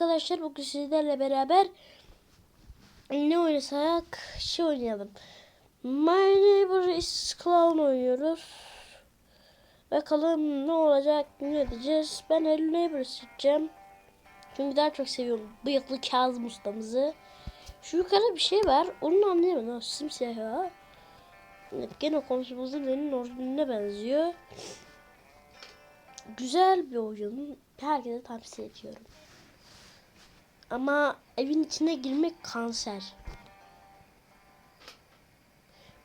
arkadaşlar bugün sizlerle beraber ne oynasak şey oynayalım. My Neighbor is Clown oynuyoruz. Bakalım ne olacak ne edeceğiz. Ben Hello Neighbor seçeceğim. Çünkü daha çok seviyorum bıyıklı Kazım ustamızı. Şu yukarıda bir şey var. Onu anlayamadım. Simsiyah ya. Gene komşumuzun elinin orijinaline benziyor. Güzel bir oyun. Herkese tavsiye ediyorum. Ama evin içine girmek kanser.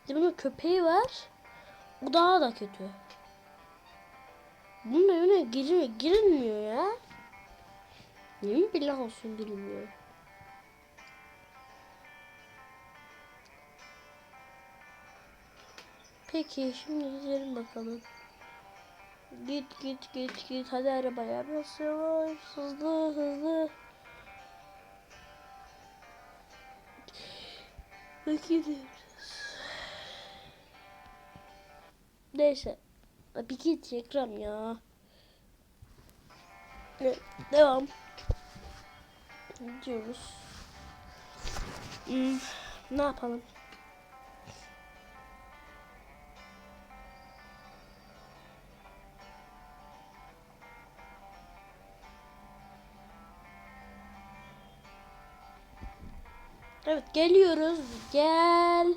Bir de bunun köpeği var. O daha da kötü. Bunun evine gir girilmiyor ya. Yemin billah olsun girilmiyor. Peki şimdi gidelim bakalım. Git git git git hadi arabaya biraz yavaş hızlı hızlı. Gidiyoruz. Neyse. Bir git ya. Evet, devam. Gidiyoruz. Hmm, ne yapalım? Evet geliyoruz. Geldik.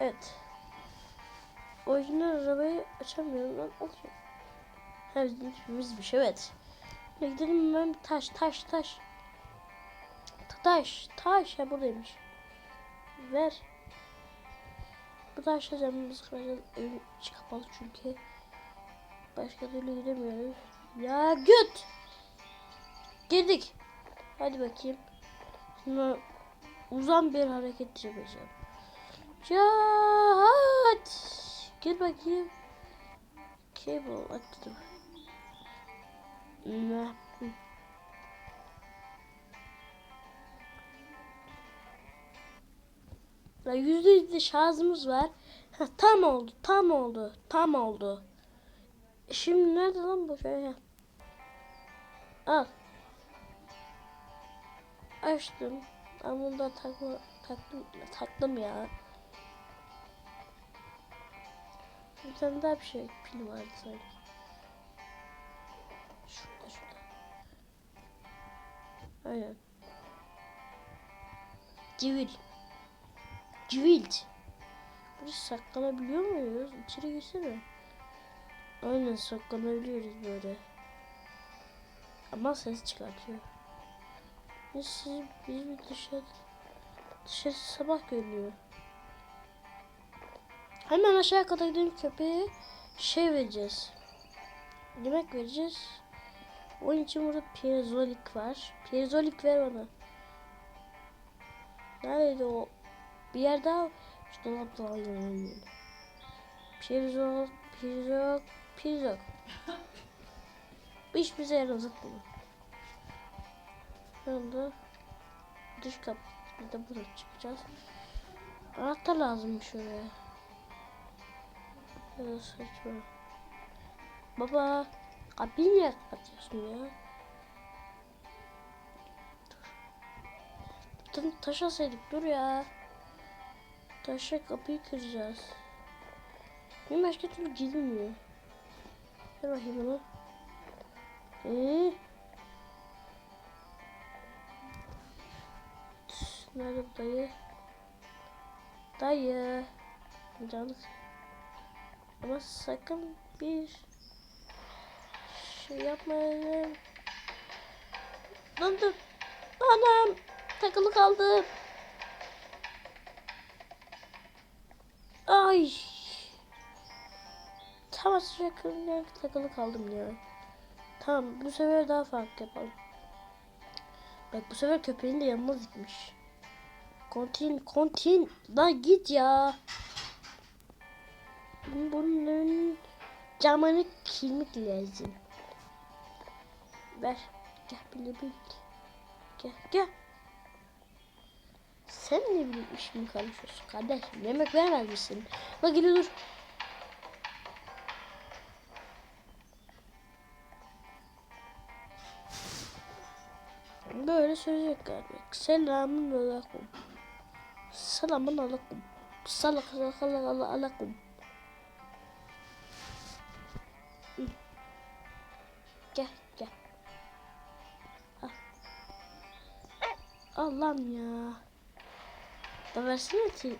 Evet. Orijinal arabayı açamıyorum lan. Okey. Ha bizim tipimizmiş evet. Şimdi gidelim bir taş taş taş. Taş taş ya buradaymış. Ver. Bu taşla camımızı kıracağız. Evin içi kapalı çünkü. Başka türlü gidemiyoruz. Ya göt. Girdik. Hadi bakayım. Şimdi uzan bir hareket yapacağım. Cahat. Gel bakayım. Cable açtım. Ne? Ya yüzde yüzde şarjımız var. Heh, tam oldu, tam oldu, tam oldu. Şimdi nerede lan bu şey? Al. Açtım. Ben bunu da takma, taktım, taktım ya. Bir tane daha bir şey pil vardı sanki. Şurada şurada. Aynen. Civil. Civilt. Burası saklanabiliyor muyuz? İçeri girsene. Aynen saklanabiliyoruz böyle. Ama ses çıkartıyor. Biz, biz bir dışarı, dışarı sabah görünüyor. Hemen aşağı kata gidelim köpeğe şey vereceğiz. Yemek vereceğiz. Onun için burada piezolik var. Piezolik ver bana. Nerede o? Bir yer daha şu dolapta alıyorum. Pirzol, pirzol, pirzol. Hiç bize yaramaz bunu. Anda dış kapı bir de burada çıkacağız. Anahtar lazım şuraya. Ya saçma. Baba kapıyı niye kapatıyorsun ya? Dur. Taş alsaydık dur ya. Taşla kapıyı kıracağız. Benim başka türlü gidilmiyor. Ver bakayım onu. Ee? Nerede bu dayı? Dayı. Canlık. Ama sakın bir şey yapmayın. Dur dur. Anam. Takılı kaldım. Ay. Tam yakın takılı kaldım ya. Tamam bu sefer daha farklı yapalım. Bak bu sefer köpeğin de yanına gitmiş. Kontin, kontin. Lan git ya. Bunun camını kilmek lazım. Ver. Gel bile bil. Gel gel. Sen ne bileyim işimi karışıyorsun kardeşim. Yemek vermez misin? Bak geliyor dur. Böyle söyleyecek galiba. Selamun aleyküm. Selamun aleyküm. Salak salak salak aleyküm. Gel gel. Al. Allah'ım ya. Da versene ki.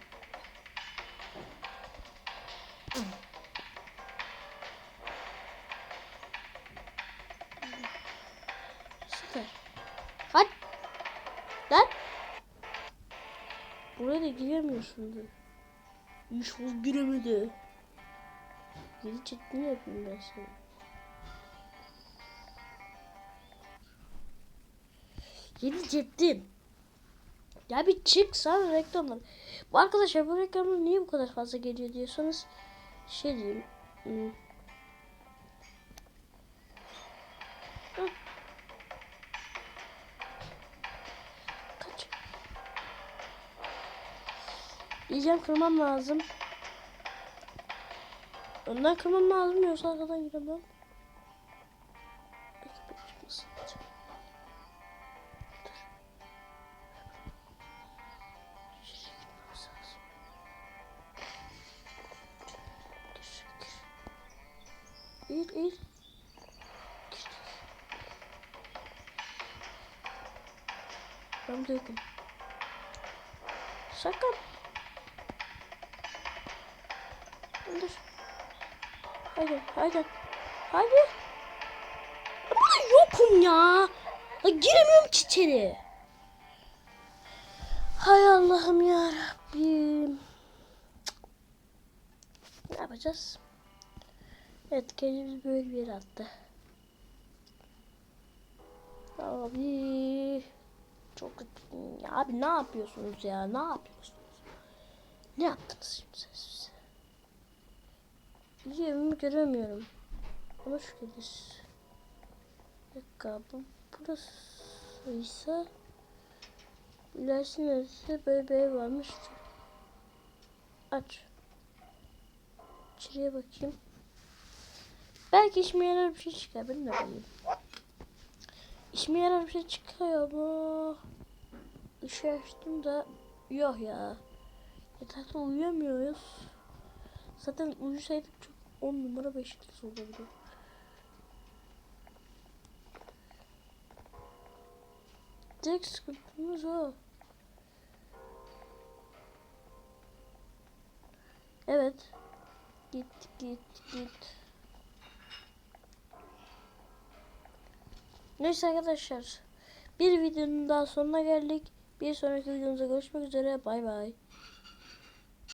Buraya da giremiyorsun da. Yusuf giremedi. Geri çektiğini yapayım ben sana. Yeni cettin. Ya bir çık sen reklamlar. Bu arkadaşlar bu reklamlar niye bu kadar fazla geliyor diyorsanız şey diyeyim. hmm. Diyeceğim kırmam lazım. Önden kırmam lazım yoksa arkadan giremem. İyi iyi. Ben de yokum. Sakın. Dur. Haydi, haydi. Haydi. Ama yokum ya. ya giremiyorum ki içeri. Hay Allah'ım ya Rabbim. Ne yapacağız? Evet kendimizi böyle bir yere attı. Abi. Çok Abi ne yapıyorsunuz ya? Ne yapıyorsunuz? Ne yaptınız şimdi siz? Evimi göremiyorum. Hoş geldiniz. Bir dakika bu burasıysa ilerisi neresi böyle bir ev varmış. Aç. İçeriye bakayım. Belki işime yarar bir şey çıkar. Ben de bileyim. İşime yarar bir şey çıkıyor mu? Işığı açtım da yok ya. Yatakta uyuyamıyoruz. Zaten uyusaydık çok 10 numara 5 yıldız olurdu. Tek sıkıntımız o. Evet. Git git git. Neyse arkadaşlar. Bir videonun daha sonuna geldik. Bir sonraki videomuzda görüşmek üzere. Bay bay.